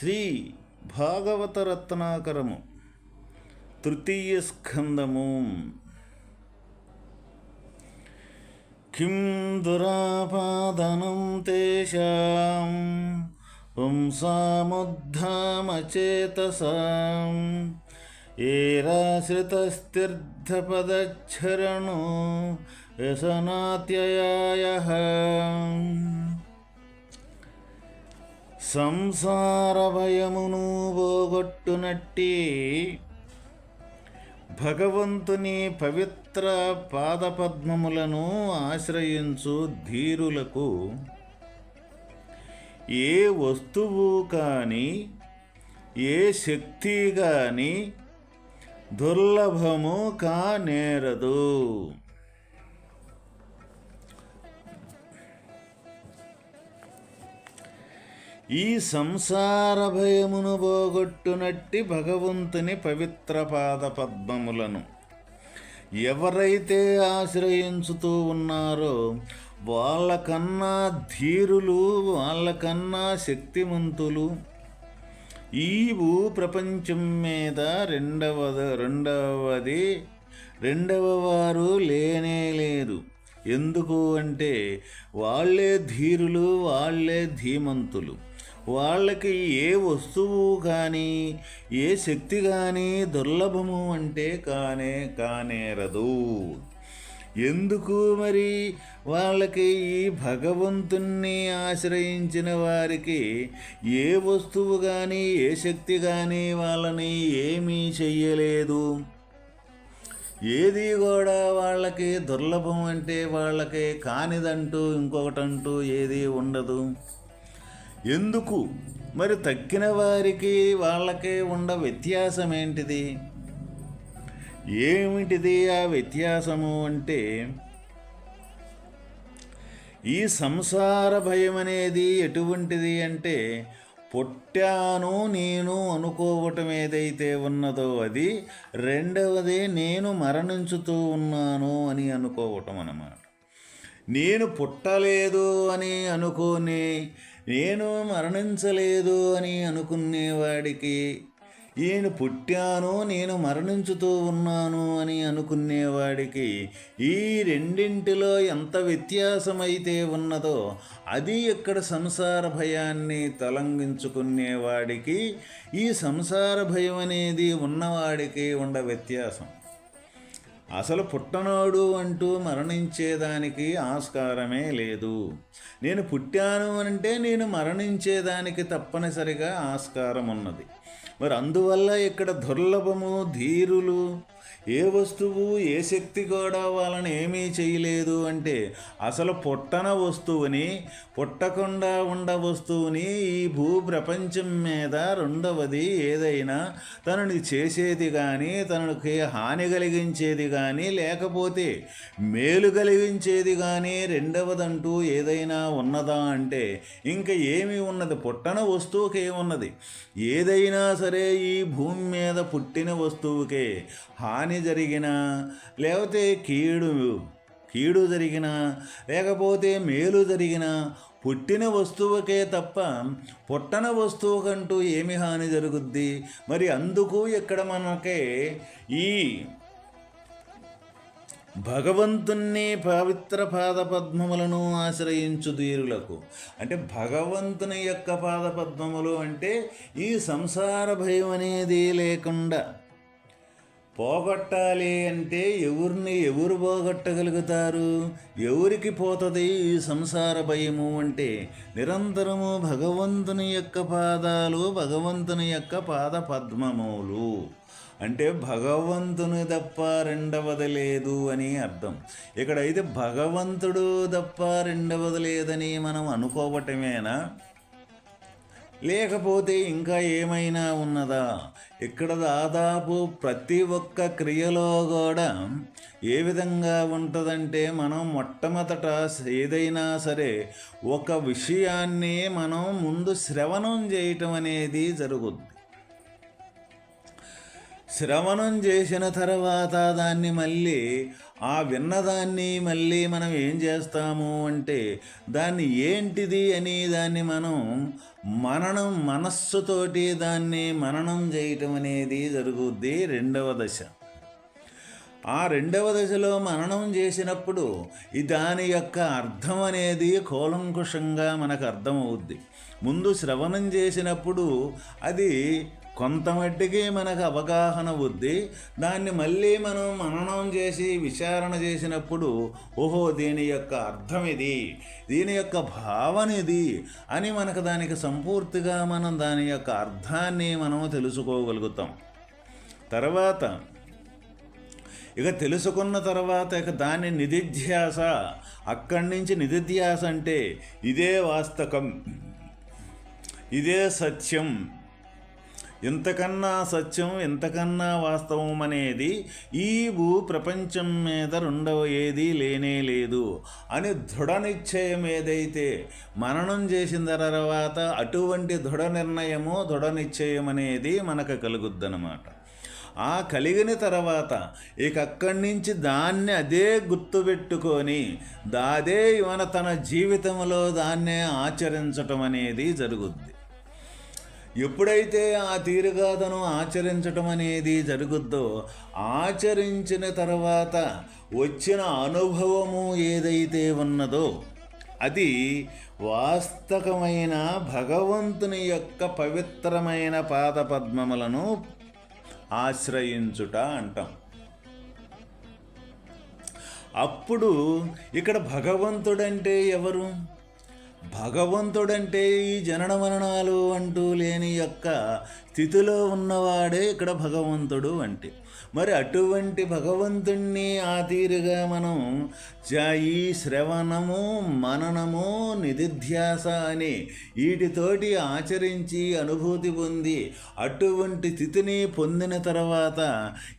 శ్రీ భాగవత రత్నాకరము తృతీయ స్కందము. కిం దురాపాదనం తేషాం పుంసాముద్ధామచేతసాం ఏరాశ్రితస్థిర్ధపదచ్చరణో వ్యసనాత్యయాయ సంసార భయమును పోగొట్టునట్టి భగవంతుని పవిత్ర పాదపద్మములను ఆశ్రయించు ధీరులకు ఏ వస్తువు కానీ ఏ శక్తి కానీ దుర్లభము కానేరదు. ఈ సంసార భయమును పోగొట్టునట్టి భగవంతుని పవిత్ర పాద పద్మములను. ఎవరైతే ఆశ్రయించుతూ ఉన్నారో వాళ్ళకన్నా ధీరులు వాళ్ళకన్నా శక్తిమంతులు. ఈ భూ ప్రపంచం మీద రెండవ రెండవది రెండవ వారు లేనే లేదు ఎందుకు అంటే వాళ్ళే ధీరులు వాళ్ళే ధీమంతులు. వాళ్ళకి ఏ వస్తువు కానీ ఏ శక్తి కానీ దుర్లభము అంటే కానే కానేరదు. ఎందుకు మరి? వాళ్ళకి ఈ భగవంతుణ్ణి ఆశ్రయించిన వారికి ఏ వస్తువు కానీ ఏ శక్తి కానీ వాళ్ళని ఏమీ చెయ్యలేదు. ఏది కూడా వాళ్ళకి దుర్లభం అంటే వాళ్ళకి కానిదంటూ ఇంకొకటంటూ ఏది ఉండదు. ఎందుకు? మరి తక్కిన వారికి వాళ్ళకి ఉండ వ్యత్యాసం ఏంటిది ఏమిటిది ఆ వ్యత్యాసము అంటే ఈ సంసార భయం అనేది ఎటువంటిది అంటే పుట్టాను నేను అనుకోవటం ఏదైతే ఉన్నదో అది రెండవది నేను మరణించుతూ ఉన్నాను అని అనుకోవటం అన్నమాట. నేను పుట్టలేదు అని అనుకోని నేను మరణించలేదు అని అనుకునేవాడికి. నేను పుట్టాను నేను మరణించుతూ ఉన్నాను అని అనుకునేవాడికి. ఈ రెండింటిలో ఎంత వ్యత్యాసమైతే ఉన్నదో అది ఇక్కడ సంసార భయాన్ని తొలగించుకునేవాడికి. ఈ సంసార భయం అనేది ఉన్నవాడికి ఉండ వ్యత్యాసం. అసలు పుట్టనోడు అంటూ మరణించేదానికి ఆస్కారమే లేదు. నేను పుట్టాను అంటే నేను మరణించేదానికి తప్పనిసరిగా ఆస్కారం ఉన్నది మరి అందువల్ల ఇక్కడ దుర్లభము ధీరులు ఏ వస్తువు ఏ శక్తి కూడా వాళ్ళని ఏమీ చేయలేదు అంటే అసలు పుట్టన వస్తువుని పుట్టకుండా ఉండ వస్తువుని ఈ భూ ప్రపంచం మీద రెండవది ఏదైనా తనని చేసేది కానీ తనకి హాని కలిగించేది కానీ లేకపోతే మేలు కలిగించేది కానీ రెండవదంటూ ఏదైనా ఉన్నదా అంటే ఇంకా ఏమి ఉన్నది. పుట్టన వస్తువుకి ఏమున్నది ఏదైనా సరే ఈ భూమి మీద పుట్టిన వస్తువుకే హాని జరిగినా లేకపోతే కీడు కీడు జరిగినా లేకపోతే మేలు జరిగినా పుట్టిన వస్తువుకే తప్ప పుట్టన వస్తువుకంటూ ఏమి హాని జరుగుద్ది? మరి అందుకు ఇక్కడ మనకే ఈ భగవంతుణ్ణి పవిత్ర పాదపద్మములను ఆశ్రయించు ధీరులకు. అంటే భగవంతుని యొక్క పాదపద్మములు అంటే ఈ సంసార భయం అనేది లేకుండా పోగొట్టాలి అంటే ఎవరిని ఎవరు పోగొట్టగలుగుతారు? ఎవరికి పోతుంది ఈ సంసార భయము అంటే నిరంతరము భగవంతుని యొక్క పాదాలు భగవంతుని యొక్క పాద పద్మములు. అంటే భగవంతుని తప్ప రెండవది లేదు అని అర్థం. ఇక్కడైతే భగవంతుడు తప్ప రెండవది లేదని మనం అనుకోవటమేనా? లేకపోతే ఇంకా ఏమైనా ఉన్నదా? ఇక్కడ దాదాపు ప్రతి ఒక్క క్రియలో కూడా ఏ విధంగా ఉంటుందంటే మనం మొట్టమొదట ఏదైనా సరే ఒక విషయాన్ని మనం ముందు శ్రవణం చేయటం అనేది జరుగుద్ది. శ్రవణం చేసిన తర్వాత దాన్ని మళ్ళీ ఆ విన్నదాన్ని మళ్ళీ మనం ఏం చేస్తాము అంటే దాన్ని ఏంటిది అని దాన్ని మనం మననం మనస్సుతోటి దాన్ని మననం చేయటం అనేది జరుగుద్ది రెండవ దశ. ఆ రెండవ దశలో మననం చేసినప్పుడు దాని యొక్క అర్థం అనేది కూలంకుషంగా మనకు అర్థమవుద్ది. ముందు శ్రవణం చేసినప్పుడు అది కొంతమట్టికి మనకు అవగాహన వద్ది. దాన్ని మళ్ళీ మనం మననం చేసి విచారణ చేసినప్పుడు ఓహో దీని యొక్క అర్థం ఇది దీని యొక్క భావన ఇది అని మనకు దానికి సంపూర్తిగా మనం దాని యొక్క అర్థాన్ని మనం తెలుసుకోగలుగుతాం. తర్వాత ఇక తెలుసుకున్న తర్వాత ఇక దాని నిధిధ్యాస అక్కడి నుంచి నిధిధ్యాస అంటే ఇదే వాస్తకం ఇదే సత్యం. ఇంతకన్నా సత్యం ఇంతకన్నా వాస్తవం అనేది ఈ భూ ప్రపంచం మీద రెండవ ఏది లేనే లేదు. అని దృఢ నిశ్చయం ఏదైతే మననం చేసిన తర్వాత అటువంటి దృఢ నిర్ణయము దృఢ నిశ్చయం అనేది మనకు కలుగుద్దనమాట ఆ కలిగిన తర్వాత ఇక అక్కడి నుంచి దాన్ని అదే గుర్తుపెట్టుకొని దాదే మన తన జీవితంలో దాన్నే ఆచరించటం అనేది జరుగుద్ది. ఎప్పుడైతే ఆ తీరుగాథను ఆచరించటం అనేది జరుగుద్దో ఆచరించిన తర్వాత వచ్చిన అనుభవము ఏదైతే ఉన్నదో అది వాస్తవమైన భగవంతుని యొక్క పవిత్రమైన పాదపద్మములను ఆశ్రయించుట అంటాం. అప్పుడు ఇక్కడ భగవంతుడంటే ఎవరు? భగవంతుడంటే ఈ జనన మరణాలు అంటూ లేని యొక్క స్థితిలో ఉన్నవాడే ఇక్కడ భగవంతుడు అంటే. మరి అటువంటి భగవంతుణ్ణి ఆ తీరుగా మనం ఈ శ్రవణము మననము నిధిధ్యాస అని వీటితోటి ఆచరించి అనుభూతి పొంది అటువంటి స్థితిని పొందిన తర్వాత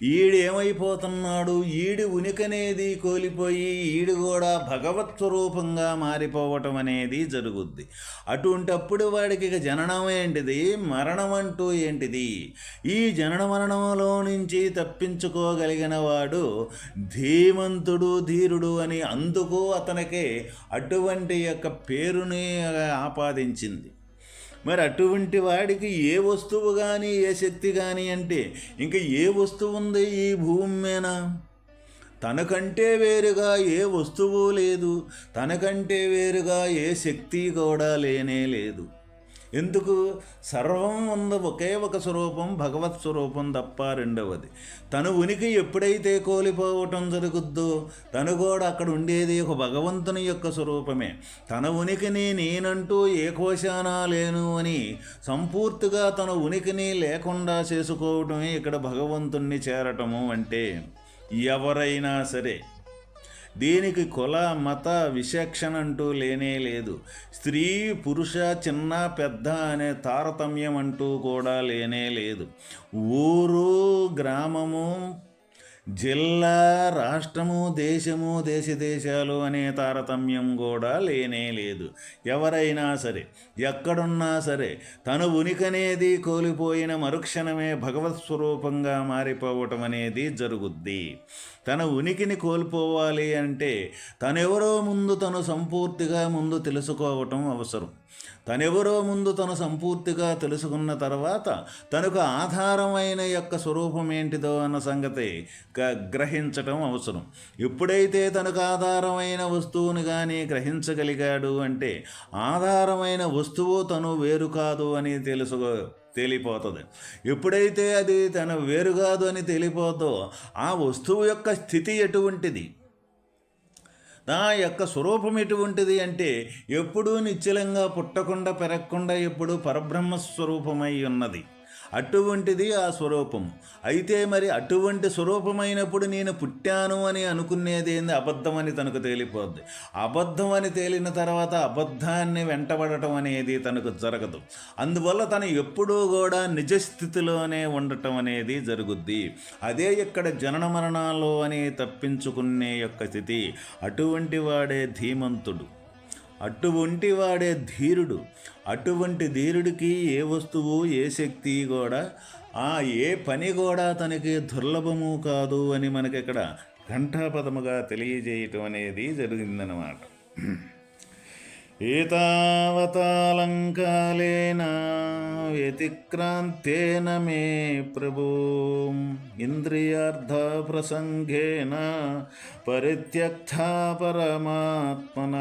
ఈడేమైపోతున్నాడు? ఈడి ఉనికనేది కోల్పోయి ఈడు కూడా భగవత్ స్వరూపంగా మారిపోవటం అనేది జరుగుద్ది. అటువంటప్పుడు వాడికి ఇక జననం ఏంటిది? మరణం అంటూ ఏంటిది? ఈ జనన మరణంలో నుంచి తప్పించుకోగలిగిన వాడు ధీమంతుడు ధీరుడు అని అందుకు అతనికి అటువంటి యొక్క పేరుని ఆపాదించింది. మరి అటువంటి వాడికి ఏ వస్తువు కానీ ఏ శక్తి కానీ అంటే ఇంకా ఏ వస్తువు ఉంది ఈ భూమి మీద? తనకంటే వేరుగా ఏ వస్తువు లేదు తనకంటే వేరుగా ఏ శక్తి కూడా లేనే లేదు. ఎందుకు? సర్వం ఉన్న ఒకే ఒక స్వరూపం భగవత్ స్వరూపం తప్ప రెండవది. తన ఉనికి ఎప్పుడైతే కోల్పోవటం జరుగుద్దో తను కూడా అక్కడ ఉండేది ఒక భగవంతుని యొక్క స్వరూపమే. తన ఉనికిని నేనంటూ ఏ కోశానా లేను అని సంపూర్తిగా తన ఉనికిని లేకుండా చేసుకోవటమే ఇక్కడ భగవంతుణ్ణి చేరటము అంటే ఎవరైనా సరే దీనికి కుల మత విశేషణ అంటూ లేనే లేదు. స్త్రీ పురుష చిన్న పెద్ద అనే తారతమ్యం అంటూ కూడా లేనే లేదు. ఊరు గ్రామము జిల్లా రాష్ట్రము దేశము దేశ దేశాలు అనే తారతమ్యం కూడా లేనే లేదు. ఎవరైనా సరే ఎక్కడున్నా సరే తను ఉనికనేది కోల్పోయిన మరుక్షణమే భగవత్ స్వరూపంగా మారిపోవటం అనేది జరుగుద్ది. తన ఉనికిని కోల్పోవాలి అంటే తనెవరో ముందు తను సంపూర్తిగా ముందు తెలుసుకోవటం అవసరం. తనెవరో ముందు తను సంపూర్తిగా తెలుసుకున్న తర్వాత తనకు ఆధారమైన యొక్క స్వరూపం ఏంటిదో అన్న సంగతి గ్రహించటం అవసరం. ఎప్పుడైతే తనకు ఆధారమైన వస్తువును కానీ గ్రహించగలిగాడు అంటే ఆధారమైన వస్తువు తను వేరు కాదు అని తెలుసుకో తేలిపోతుంది. ఎప్పుడైతే అది తన వేరు కాదు అని తేలిపోతో ఆ వస్తువు యొక్క స్థితి ఎటువంటిది? నా యొక్క స్వరూపం ఎటువంటిది అంటే ఎప్పుడూ నిశ్చలంగా పుట్టకుండా పెరగకుండా ఎప్పుడు పరబ్రహ్మ స్వరూపమై ఉన్నది. అటువంటిది ఆ స్వరూపం. అయితే మరి అటువంటి స్వరూపమైనప్పుడు నేను పుట్టాను అని అనుకునేది ఏంది? అబద్ధం అని తనకు తేలిపోద్ది. అబద్ధం అని తేలిన తర్వాత అబద్ధాన్ని వెంటబడటం అనేది తనకు జరగదు. అందువల్ల తను ఎప్పుడూ కూడా నిజస్థితిలోనే ఉండటం అనేది జరుగుద్ది. అదే ఇక్కడ జనన మరణాలు అని తప్పించుకునే యొక్క స్థితి. అటువంటి వాడే ధీమంతుడు. అటువంటి వాడే ధీరుడు. అటువంటి ధీరుడికి ఏ వస్తువు ఏ శక్తి కూడా ఆ ఏ పని కూడా తనకి దుర్లభము కాదు అని మనకి ఇక్కడ ఘంటాపదముగా తెలియజేయటం అనేది జరిగిందనమాట ఏతావతాలంకాలేనా? వ్యతిక్రాంతేన మే ప్రభు. ఇంద్రియార్థ ప్రసంగేన పరిత్యక్త పరమాత్మన.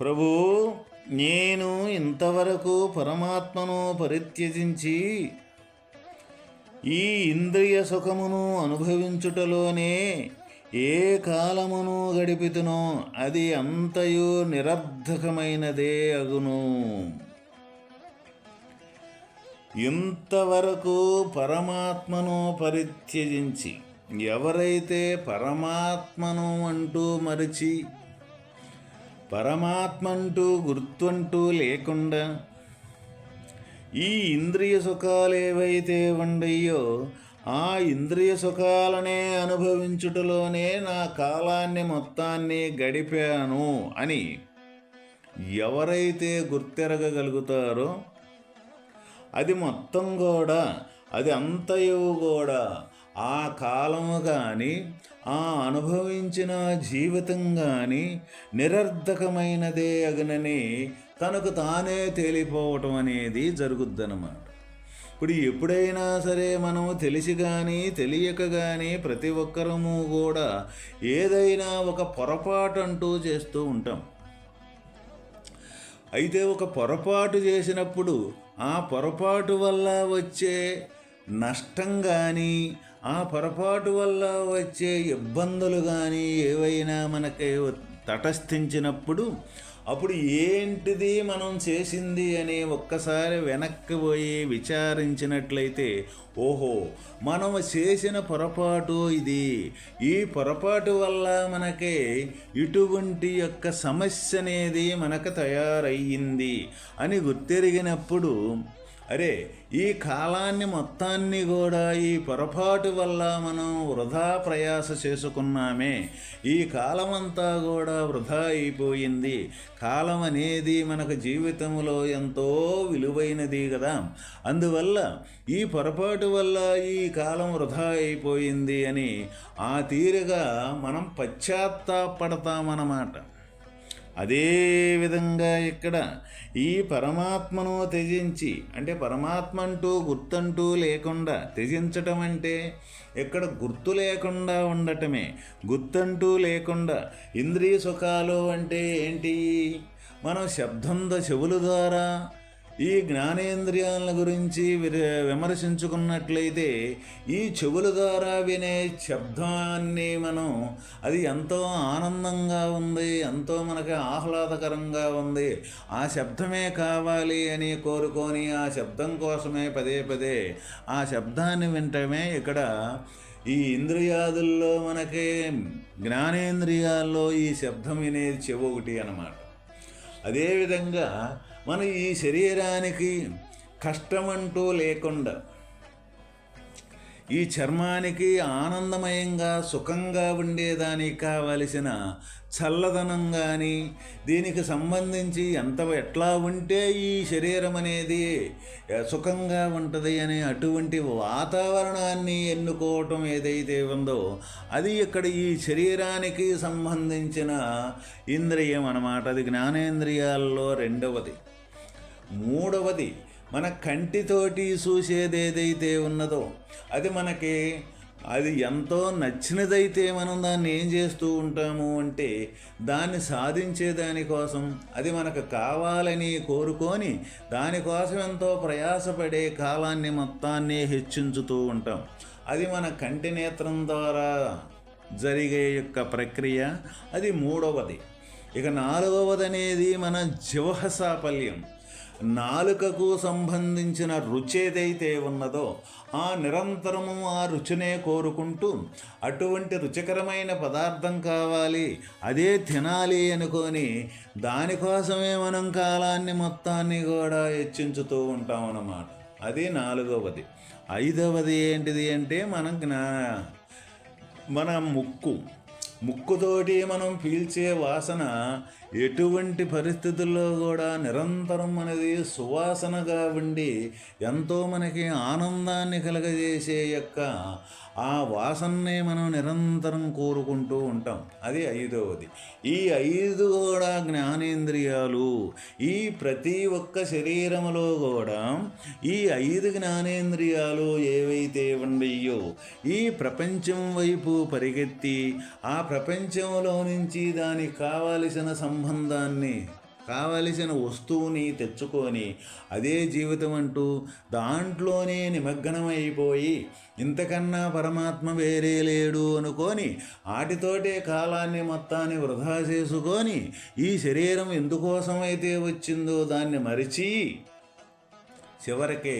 ప్రభు నేను ఇంతవరకు పరమాత్మను పరిత్యజించి ఈ ఇంద్రియ సుఖమును అనుభవించుటలోనే ఏ కాలమును గడిపితునో అది అంతయు నిరర్ధకమైనదే అగును. ఇంతవరకు పరమాత్మను పరిత్యజించి ఎవరైతే పరమాత్మను అంటూ మరిచి పరమాత్మంటూ గుర్తుంటూ లేకుండా ఈ ఇంద్రియ సుఖాలు ఏవైతే ఉండయో ఆ ఇంద్రియ సుఖాలనే అనుభవించుటలోనే నా కాలాన్ని మొత్తాన్ని గడిపాను అని ఎవరైతే గుర్తెరగగలుగుతారో అది మొత్తం కూడా అది అంతయు కూడా ఆ కాలము కానీ ఆ అనుభవించిన జీవితం కానీ నిరర్ధకమైనదే అగనని తనకు తానే తేలిపోవటం అనేది జరుగుద్దనమాట ఇప్పుడు ఎప్పుడైనా సరే మనము తెలిసి కానీ తెలియక కానీ ప్రతి ఒక్కరము కూడా ఏదైనా ఒక పొరపాటు అంటూ చేస్తూ ఉంటాం. అయితే ఒక పొరపాటు చేసినప్పుడు ఆ పొరపాటు వల్ల వచ్చే నష్టం కానీ ఆ పొరపాటు వల్ల వచ్చే ఇబ్బందులు కానీ ఏవైనా మనకి తటస్థించినప్పుడు అప్పుడు ఏంటిది మనం చేసింది అని ఒక్కసారి వెనక్కి పోయి విచారించినట్లయితే ఓహో మనం చేసిన పొరపాటు ఇది. ఈ పొరపాటు వల్ల మనకి ఇటువంటి యొక్క సమస్య అనేది మనకు తయారయ్యింది అని గుర్తెరిగినప్పుడు అరే ఈ కాలాన్ని మొత్తాన్ని కూడా ఈ పొరపాటు వల్ల మనం వృధా ప్రయాస చేసుకున్నామే. ఈ కాలమంతా కూడా వృధా అయిపోయింది. కాలం అనేది మనకు జీవితంలో ఎంతో విలువైనది కదా. అందువల్ల ఈ పొరపాటు వల్ల ఈ కాలం వృధా అయిపోయింది అని ఆ తీరుగా మనం పశ్చాత్తాపడతామన్నమాట. అదేవిధంగా ఇక్కడ ఈ పరమాత్మను త్యజించి అంటే పరమాత్మ అంటూ గుర్తంటూ లేకుండా త్యజించటం అంటే ఇక్కడ గుర్తు లేకుండా ఉండటమే. గుర్తంటూ లేకుండా ఇంద్రియ సుఖాలు అంటే ఏంటి? మనం శబ్దంతో చెవుల ద్వారా ఈ జ్ఞానేంద్రియాల గురించి విమర్శించుకున్నట్లయితే ఈ చెవుల ద్వారా వినే శబ్దాన్ని మనం అది ఎంతో ఆనందంగా ఉంది ఎంతో మనకి ఆహ్లాదకరంగా ఉంది. ఆ శబ్దమే కావాలి అని కోరుకొని ఆ శబ్దం కోసమే పదే పదే ఆ శబ్దాన్ని వింటమే ఇక్కడ ఈ ఇంద్రియాదుల్లో మనకి జ్ఞానేంద్రియాల్లో ఈ శబ్దం వినేది చెవు ఒకటి అన్నమాట. అదేవిధంగా మన ఈ శరీరానికి కష్టమంటూ లేకుండా ఈ చర్మానికి ఆనందమయంగా సుఖంగా ఉండేదానికి కావలసిన చల్లదనం కానీ దీనికి సంబంధించి ఎంత ఎట్లా ఉంటే ఈ శరీరం అనేది సుఖంగా ఉంటుంది అనే అటువంటి వాతావరణాన్ని ఎన్నుకోవటం ఏదైతే ఉందో అది ఇక్కడ ఈ శరీరానికి సంబంధించిన ఇంద్రియం అన్నమాట. అది జ్ఞానేంద్రియాల్లో రెండవది. మూడవది మన కంటితోటి చూసేదేదైతే ఉన్నదో అది మనకి అది ఎంతో నచ్చినదైతే మనం దాన్ని ఏం చేస్తూ ఉంటాము అంటే దాన్ని సాధించే దానికోసం అది మనకు కావాలని కోరుకొని దానికోసం ఎంతో ప్రయాసపడే కాలాన్ని మొత్తాన్ని హెచ్చించుతూ ఉంటాం. అది మన కంటి నేత్రం ద్వారా జరిగే యొక్క ప్రక్రియ. అది మూడవది. ఇక నాలుగవది అనేది మన జీవహ సాఫల్యం నాలుకకు సంబంధించిన రుచి ఏదైతే ఉన్నదో ఆ నిరంతరము ఆ రుచినే కోరుకుంటూ అటువంటి రుచికరమైన పదార్థం కావాలి అదే తినాలి అనుకొని దానికోసమే మనం కాలాన్ని మొత్తాన్ని కూడా హెచ్చించుతూ ఉంటాం అన్నమాట అది నాలుగవది. ఐదవది ఏంటిది అంటే మనం జ్ఞా మన ముక్కు. ముక్కుతోటి మనం పీల్చే వాసన ఎటువంటి పరిస్థితుల్లో కూడా నిరంతరం అనేది సువాసనగా ఉండి ఎంతో మనకి ఆనందాన్ని కలగజేసే యొక్క ఆ వాసననే మనం నిరంతరం కోరుకుంటూ ఉంటాం. అది ఐదవది. ఈ ఐదు కూడా జ్ఞానేంద్రియాలు. ఈ ప్రతి ఒక్క శరీరములో కూడా ఈ ఐదు జ్ఞానేంద్రియాలు ఏవైతే ఉండయో ఈ ప్రపంచం వైపు పరిగెత్తి ఆ ప్రపంచంలో నుంచి దానికి కావలసిన సంబంధాన్ని కావలసిన వస్తువుని తెచ్చుకొని అదే జీవితం అంటూ దాంట్లోనే నిమగ్నమైపోయి ఇంతకన్నా పరమాత్మ వేరే లేడు అనుకొని ఆటితోటే కాలాన్ని మొత్తాన్ని వృధా చేసుకొని ఈ శరీరం ఎందుకోసమైతే వచ్చిందో దాన్ని మరిచి చివరికి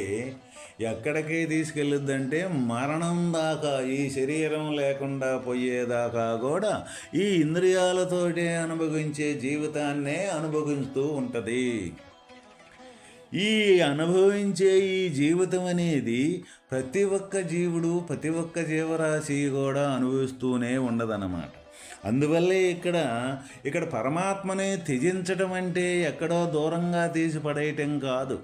ఎక్కడికి తీసుకెళ్ళుద్దంటే మరణం దాకా ఈ శరీరం లేకుండా పోయేదాకా కూడా ఈ ఇంద్రియాలతోటే అనుభవించే జీవితాన్నే అనుభవిస్తూ ఉంటుంది. ఈ అనుభవించే ఈ జీవితం అనేది ప్రతి ఒక్క జీవుడు ప్రతి ఒక్క జీవరాశి కూడా అనుభవిస్తూనే ఉండదన్నమాట. అందువల్లే ఇక్కడ ఇక్కడ పరమాత్మని త్యజించడం అంటే ఎక్కడో దూరంగా తీసి పడేయటం కాదు.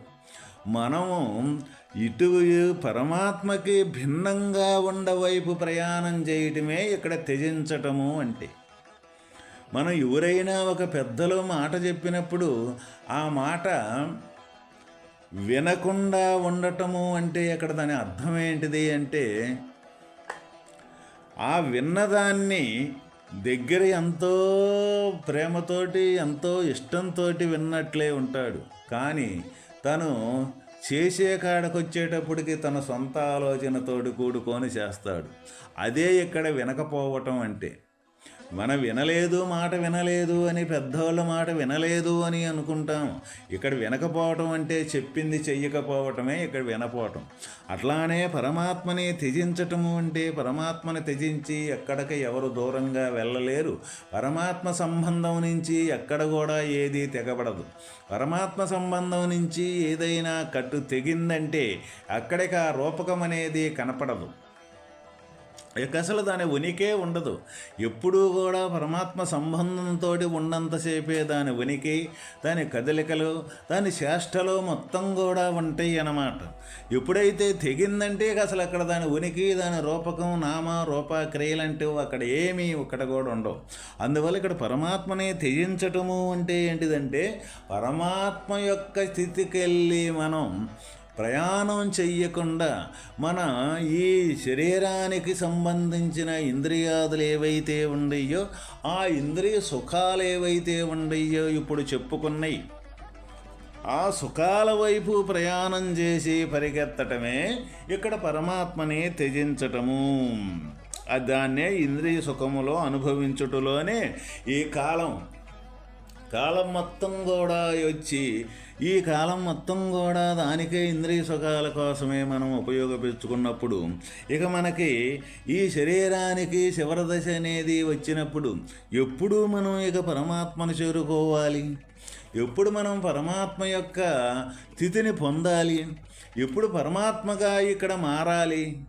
మనము ఇటు పరమాత్మకి భిన్నంగా ఉండవైపు ప్రయాణం చేయటమే ఇక్కడ త్యజించటము అంటే. మనం ఎవరైనా ఒక పెద్దలో మాట చెప్పినప్పుడు ఆ మాట వినకుండా ఉండటము అంటే ఇక్కడ దాని అర్థం ఏంటిది అంటే ఆ విన్నదాన్ని దగ్గర ఎంతో ప్రేమతోటి ఎంతో ఇష్టంతో విన్నట్లే ఉంటాడు. కానీ తను చేసే కాడకొచ్చేటప్పటికి తన సొంత ఆలోచనతోటి కూడుకొని చేస్తాడు. అదే ఇక్కడ వినకపోవటం అంటే. మనం వినలేదు మాట వినలేదు అని పెద్దవాళ్ళ మాట వినలేదు అని అనుకుంటాం. ఇక్కడ వినకపోవటం అంటే చెప్పింది చెయ్యకపోవటమే ఇక్కడ వినపోవటం. అట్లానే పరమాత్మని త్యజించటము అంటే పరమాత్మని త్యజించి ఎక్కడికి ఎవరు దూరంగా వెళ్ళలేరు. పరమాత్మ సంబంధం నుంచి ఎక్కడ కూడా ఏది తెగబడదు. పరమాత్మ సంబంధం నుంచి ఏదైనా కట్టు తెగిందంటే అక్కడికి ఆ రూపకం అనేది కనపడదు. ఇక అసలు దాని ఉనికే ఉండదు. ఎప్పుడూ కూడా పరమాత్మ సంబంధంతో ఉన్నంతసేపే దాని ఉనికి దాని కదలికలు దాని చేష్టలు మొత్తం కూడా ఉంటాయి అన్నమాట. ఎప్పుడైతే తెగిందంటే అసలు అక్కడ దాని ఉనికి దాని రూపకం నామ రూప క్రియలంటూ అక్కడ ఏమీ ఒక్కడ కూడా ఉండవు. అందువల్ల ఇక్కడ పరమాత్మని త్యజించటము అంటే ఏంటిదంటే పరమాత్మ యొక్క స్థితికి వెళ్ళి మనం ప్రయాణం చెయ్యకుండా మన ఈ శరీరానికి సంబంధించిన ఇంద్రియాదులు ఏవైతే ఉండయో ఆ ఇంద్రియ సుఖాలు ఏవైతే ఉండయో ఇప్పుడు చెప్పుకున్నాయి. ఆ సుఖాల వైపు ప్రయాణం చేసి పరిగెత్తటమే ఇక్కడ పరమాత్మని త్యజించటము. దాన్నే ఇంద్రియ సుఖములో అనుభవించుటలోనే ఈ కాలం కాలం మొత్తం కూడా వచ్చి ఈ కాలం మొత్తం కూడా దానికే ఇంద్రియ సుఖాల కోసమే మనం ఉపయోగపెచ్చుకున్నప్పుడు ఇక మనకి ఈ శరీరానికి చివరి దశ అనేది వచ్చినప్పుడు ఎప్పుడు మనం ఇక పరమాత్మను చేరుకోవాలి? ఎప్పుడు మనం పరమాత్మ యొక్క స్థితిని పొందాలి? ఎప్పుడు పరమాత్మగా ఇక్కడ మారాలి?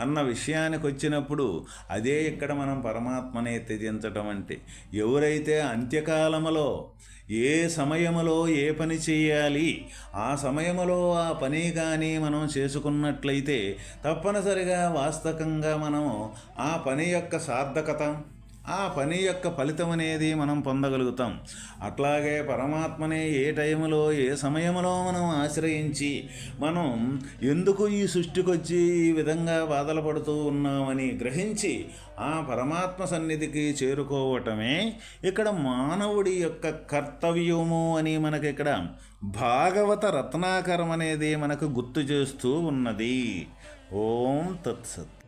అన్న విషయానికి వచ్చినప్పుడు అదే ఇక్కడ మనం పరమాత్మనే త్యజించటం అంటే ఎవరైతే అంత్యకాలములో ఏ సమయములో ఏ పని చేయాలి ఆ సమయములో ఆ పని కానీ మనం చేసుకున్నట్లయితే తప్పనిసరిగా వాస్తవంగా మనము ఆ పని యొక్క సార్థకత ఆ పని యొక్క ఫలితం అనేది మనం పొందగలుగుతాం. అట్లాగే పరమాత్మనే ఏ టైంలో ఏ సమయంలో మనం ఆశ్రయించి మనం ఎందుకు ఈ సృష్టికొచ్చి ఈ విధంగా బాధలు పడుతూ ఉన్నామని గ్రహించి ఆ పరమాత్మ సన్నిధికి చేరుకోవటమే ఇక్కడ మానవుడి యొక్క కర్తవ్యము అని మనకి ఇక్కడ భాగవత రత్నాకరం అనేది మనకు గుర్తు చేస్తూ ఉన్నది. ఓం తత్సత్.